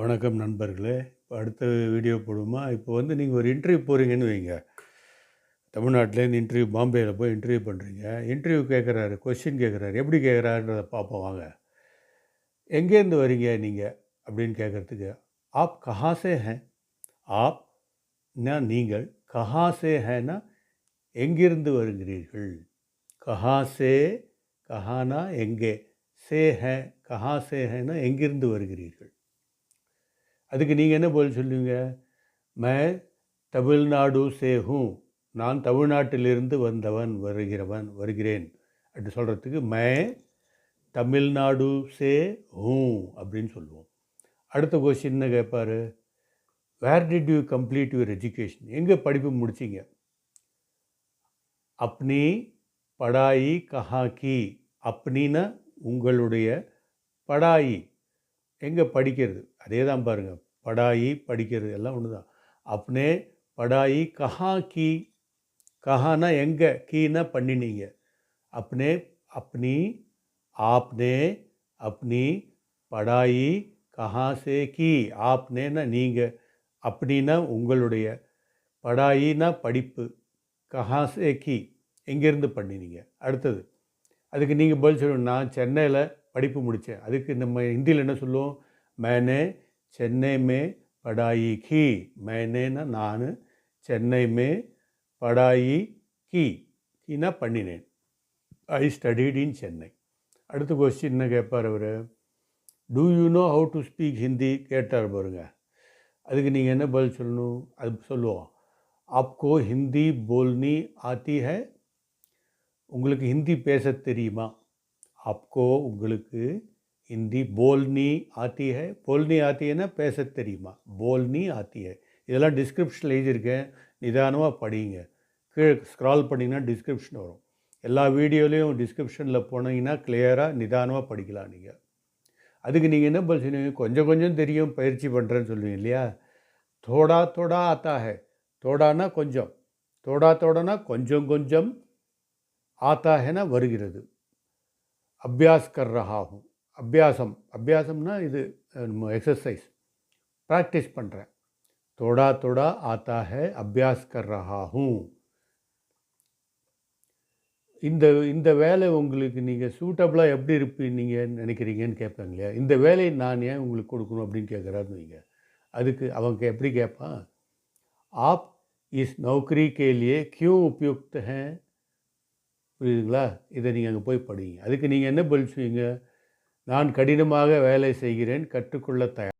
வணக்கம் நண்பர்களே. இப்போ அடுத்த வீடியோ போடுமா இப்போ வந்து நீங்கள் ஒரு இன்டர்வியூ போகிறீங்கன்னு வைங்க. தமிழ்நாட்டிலேருந்து இன்டர்வியூ பாம்பேயில் போய் இன்டர்வியூ பண்ணுறீங்க இன்டர்வியூ கேட்குறாரு கொஸ்டின் கேட்குறாரு எப்படி கேட்குறாருன்றதை பார்ப்போம் வாங்க. எங்கேருந்து வரீங்க நீங்கள் அப்படின்னு கேட்குறதுக்கு ஆப் கஹாசே ஹே. ஆப் நீங்கள் கஹாசே ஹேனா எங்கிருந்து வருகிறீர்கள்? கஹாசே கஹானா எங்கே? சே ஹே கஹாசே ஹேனா எங்கிருந்து வருகிறீர்கள்? அதுக்கு நீங்கள் என்ன பதில் சொல்லுவீங்க? மே தமிழ்நாடு சே ஹூ நான் தமிழ்நாட்டிலிருந்து வந்தவன் வருகிறவன் வருகிறேன். அப்படி சொல்கிறதுக்கு மே தமிழ்நாடு சே ஹூ அப்படின்னு சொல்லுவோம். அடுத்த கொஸ்டின் என்ன கேட்பார்? Where did you complete your education எங்கே படிப்பு முடிச்சிங்க? அப்னி படாயி கஹா கி அப்னின்னா உங்களுடைய படாயி. எங்கே படிக்கிறது? அதே தான் பாருங்கள் படாயி படிக்கிறது எல்லாம் ஒன்று தான் அப்னே படாயி கஹா கி கஹானா எங்கே கீனா பண்ணினீங்க. அப்னே அப்னி ஆப்னே அப்னி படாயி கஹா சே கி ஆப்னேனா நீங்கள் அப்படின்னா உங்களுடைய. படாயினா படிப்பு கஹா சே கி எங்கேருந்து பண்ணினீங்க? அடுத்தது அதுக்கு நீங்கள் பதில் சொல்லணும். நான் சென்னையில் படிப்பு முடித்தேன் அதுக்கு நம்ம ஹிந்தியில் என்ன சொல்லுவோம்? மேனே சென்னை மே படாயி கி மேனேனா நான் சென்னை மே படாயி கி கீனா பண்ணினேன் ஐ ஸ்டடிட் இன் சென்னை அடுத்த கொஸ்டின் என்ன கேட்பார் அவர் do you know how to speak Hindi கேட்டார் பாருங்க அதுக்கு நீங்கள் என்ன பதில் சொல்லணும் அது சொல்லுவோம் ஆப்கோ ஹிந்தி போல்னி ஆத்தி ஹை உங்களுக்கு ஹிந்தி பேச தெரியுமா ஆப்கோ உங்களுக்கு ஹிந்தி போல்னி ஆத்தி ஹை போல்னி ஆத்தி ஹைனா பேச தெரியுமா போல்னி ஆத்தி ஹை இதெல்லாம் டிஸ்கிரிப்ஷனில் எழுதியிருக்கேன் நிதானமாக படிங்க கீழே ஸ்க்ரால் பண்ணிங்கன்னா டிஸ்கிரிப்ஷன் வரும் எல்லா வீடியோலையும் டிஸ்கிரிப்ஷனில் போனீங்கன்னா கிளியராக நிதானமாக படிக்கலாம் நீங்கள் அதுக்கு நீங்கள் என்ன பதில் சொல்லுவீங்க கொஞ்சம் கொஞ்சம் தெரியும் பயிற்சி பண்ணுறேன்னு சொல்லுவீங்க இல்லையா தோடா தோடா ஆத்தா ஹை தோடானா கொஞ்சம் தோடா தோடானா கொஞ்சம் கொஞ்சம் ஆத்தா ஹேனா வருகிறது அபியாஸ் கர் ரஹா ஹூ அபியாசம். அபியாசம்னா இது எக்ஸசைஸ் ப்ராக்டிஸ் பண்ணுறேன் தோடா தோடா ஆத்தா ஹே அபியாஸ் கர் ரஹா இந்த இந்த வேலை உங்களுக்கு நீங்கள் சூட்டபுளாக எப்படி இருப்பீங்க நீங்கள் நினைக்கிறீங்கன்னு கேட்பாங்க இல்லையா? இந்த வேலையை நான் ஏன் உங்களுக்கு கொடுக்கணும் அப்படின்னு கேட்குறாருன்னு வைங்க. அதுக்கு அவங்க எப்படி கேட்பான்? ஆப் இஸ் நௌக்கரி கேலியே கியூ உபயுக்த ஹே புரியுதுங்களா? இதை நீங்கள் அங்கே போய் படிங்க. அதுக்கு நீங்கள் என்ன பதில் செய்வீங்க நான் கடினமாக வேலை செய்கிறேன் கற்றுக்கொள்ள தயார்